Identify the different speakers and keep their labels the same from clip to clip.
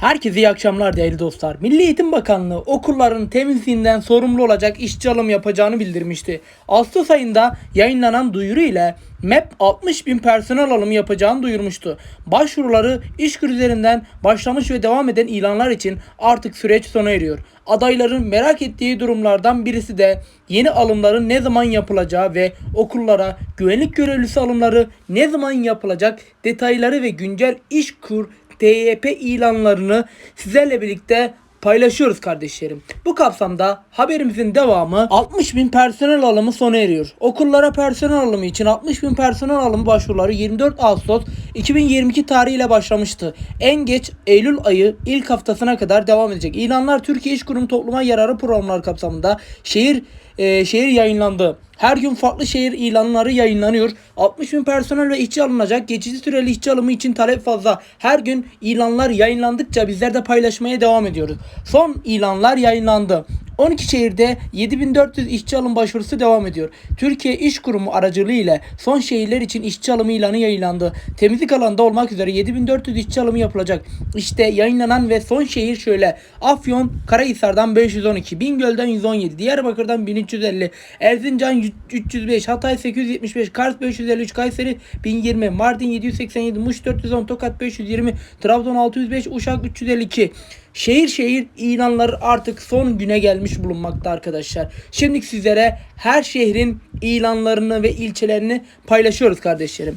Speaker 1: Herkese iyi akşamlar değerli dostlar. Milli Eğitim Bakanlığı okulların temizliğinden sorumlu olacak işçi alım yapacağını bildirmişti. Ağustos ayında yayınlanan duyuru ile MEP 60 bin personel alımı yapacağını duyurmuştu. Başvuruları iş üzerinden başlamış ve devam eden ilanlar için artık süreç sona eriyor. Adayların merak ettiği durumlardan birisi de yeni alımların ne zaman yapılacağı ve okullara güvenlik görevlisi alımları ne zaman yapılacak detayları ve güncel iş kur TYP ilanlarını sizlerle birlikte paylaşıyoruz kardeşlerim. Bu kapsamda haberimizin devamı 60 bin personel alımı sona eriyor. Okullara personel alımı için 60 bin personel alımı başvuruları 24 Ağustos 2022 tarihiyle başlamıştı. En geç Eylül ayı ilk haftasına kadar devam edecek. İlanlar Türkiye İş Kurumu Topluma Yararı Programları kapsamında şehir e, şehir yayınlandı. Her gün farklı şehir ilanları yayınlanıyor. 60 bin personel ve işçi alınacak. Geçici süreli işçi alımı için talep fazla. Her gün ilanlar yayınlandıkça bizler de paylaşmaya devam ediyoruz. Son ilanlar yayınlandı. 12 şehirde 7400 işçi alım başvurusu devam ediyor. Türkiye İş Kurumu aracılığı ile son şehirler için işçi alımı ilanı yayınlandı. Temizlik alanında olmak üzere 7400 işçi alımı yapılacak. İşte yayınlanan ve son şehir şöyle. Afyon, Karahisar'dan 512, Bingöl'den 117, Diyarbakır'dan 1350, Erzincan 305, Hatay 875, Kars 553, Kayseri 1020, Mardin 787, Muş 410, Tokat 520, Trabzon 605, Uşak 352. Şehir şehir ilanları artık son güne gelmiş bulunmakta arkadaşlar. Şimdi sizlere her şehrin ilanlarını ve ilçelerini paylaşıyoruz kardeşlerim.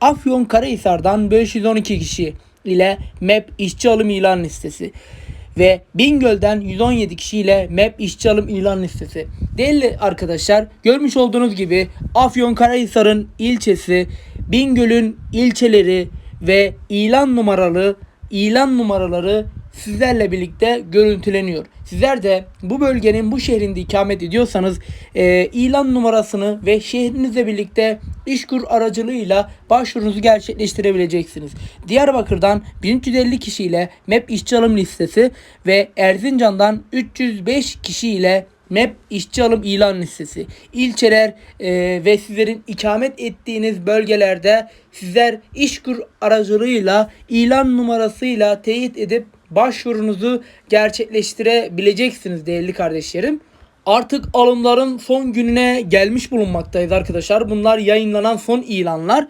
Speaker 1: Afyon Karahisar'dan 512 kişi ile MEP işçi alım ilan listesi ve Bingöl'den 117 kişiyle MEP işçi alım ilan listesi. Değerli arkadaşlar görmüş olduğunuz gibi Afyon Karahisar'ın ilçesi, Bingöl'ün ilçeleri ve ilan numaralı ilan numaraları sizlerle birlikte görüntüleniyor. Sizler de bu bölgenin bu şehrinde ikamet ediyorsanız e, ilan numarasını ve şehrinizle birlikte İşkur aracılığıyla başvurunuzu gerçekleştirebileceksiniz. Diyarbakır'dan 1350 kişiyle MEP işçi alım listesi ve Erzincan'dan 305 kişiyle MEP işçi alım ilan listesi. İlçeler e, ve sizlerin ikamet ettiğiniz bölgelerde sizler İşkur aracılığıyla ilan numarasıyla teyit edip başvurunuzu gerçekleştirebileceksiniz değerli kardeşlerim. Artık alımların son gününe gelmiş bulunmaktayız arkadaşlar. Bunlar yayınlanan son ilanlar.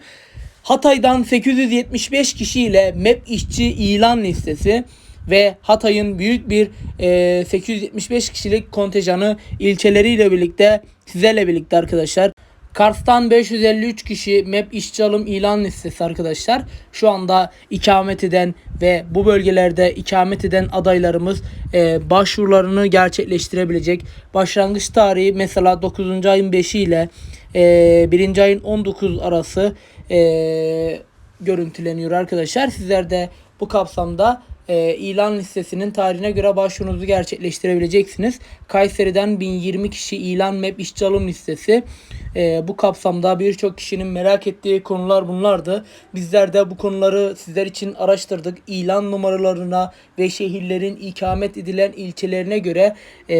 Speaker 1: Hatay'dan 875 kişiyle MEP işçi ilan listesi ve Hatay'ın büyük bir e, 875 kişilik kontenjanı ilçeleriyle birlikte sizlerle birlikte arkadaşlar. Kars'tan 553 kişi MEP işçi alım ilan listesi arkadaşlar. Şu anda ikamet eden ve bu bölgelerde ikamet eden adaylarımız e, başvurularını gerçekleştirebilecek. Başlangıç tarihi mesela 9. ayın 5'i ile e, 1. ayın 19 arası e, görüntüleniyor arkadaşlar. Sizler de bu kapsamda e, ilan listesinin tarihine göre başvurunuzu gerçekleştirebileceksiniz. Kayseri'den 1020 kişi ilan MEP işçi alım listesi. E, bu kapsamda birçok kişinin merak ettiği konular bunlardı. Bizler de bu konuları sizler için araştırdık. İlan numaralarına ve şehirlerin ikamet edilen ilçelerine göre e,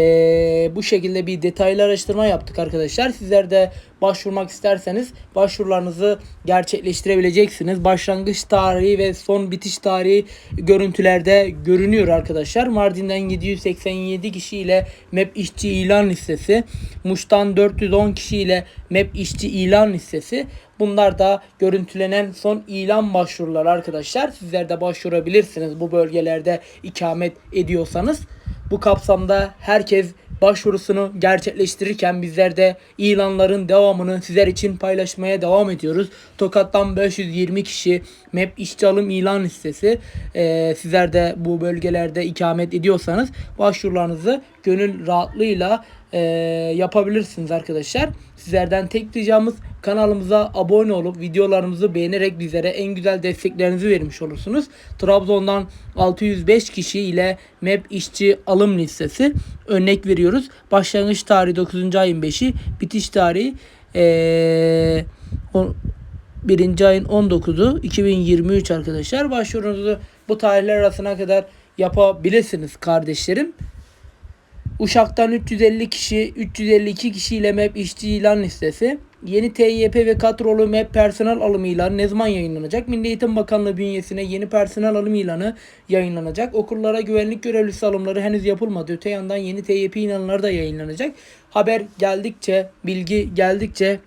Speaker 1: bu şekilde bir detaylı araştırma yaptık arkadaşlar. Sizler de başvurmak isterseniz başvurularınızı gerçekleştirebileceksiniz. Başlangıç tarihi ve son bitiş tarihi görüntülerde görünüyor arkadaşlar. Mardin'den 787 kişi ile MEP işçi ilan listesi. Muş'tan 410 kişi ile MEP işçi ilan listesi. Bunlar da görüntülenen son ilan başvuruları arkadaşlar. Sizler de başvurabilirsiniz bu bölgelerde ikamet ediyorsanız. Bu kapsamda herkes başvurusunu gerçekleştirirken bizler de ilanların devamını sizler için paylaşmaya devam ediyoruz. Tokat'tan 520 kişi MEP işçi alım ilan listesi. Ee, sizler de bu bölgelerde ikamet ediyorsanız başvurularınızı gönül rahatlığıyla e, yapabilirsiniz arkadaşlar. Sizlerden tek ricamız kanalımıza abone olup videolarımızı beğenerek bizlere en güzel desteklerinizi vermiş olursunuz. Trabzon'dan 605 kişi ile MEP işçi alım listesi örnek veriyoruz. Başlangıç tarihi 9. ayın 5'i, bitiş tarihi ee, on, 1. ayın 19'u 2023 arkadaşlar. Başvurunuzu bu tarihler arasına kadar yapabilirsiniz kardeşlerim. Uşak'tan 350 kişi, 352 kişiyle MEP işçi ilan listesi. Yeni TYP ve kadrolu MEP personel alımı ilanı ne zaman yayınlanacak? Milli Eğitim Bakanlığı bünyesine yeni personel alım ilanı yayınlanacak. Okullara güvenlik görevlisi alımları henüz yapılmadı. Öte yandan yeni TYP ilanları da yayınlanacak. Haber geldikçe, bilgi geldikçe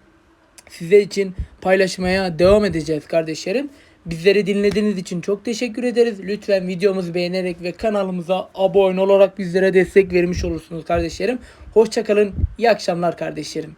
Speaker 1: sizler için paylaşmaya devam edeceğiz kardeşlerim. Bizleri dinlediğiniz için çok teşekkür ederiz. Lütfen videomuzu beğenerek ve kanalımıza abone olarak bizlere destek vermiş olursunuz kardeşlerim. Hoşçakalın. İyi akşamlar kardeşlerim.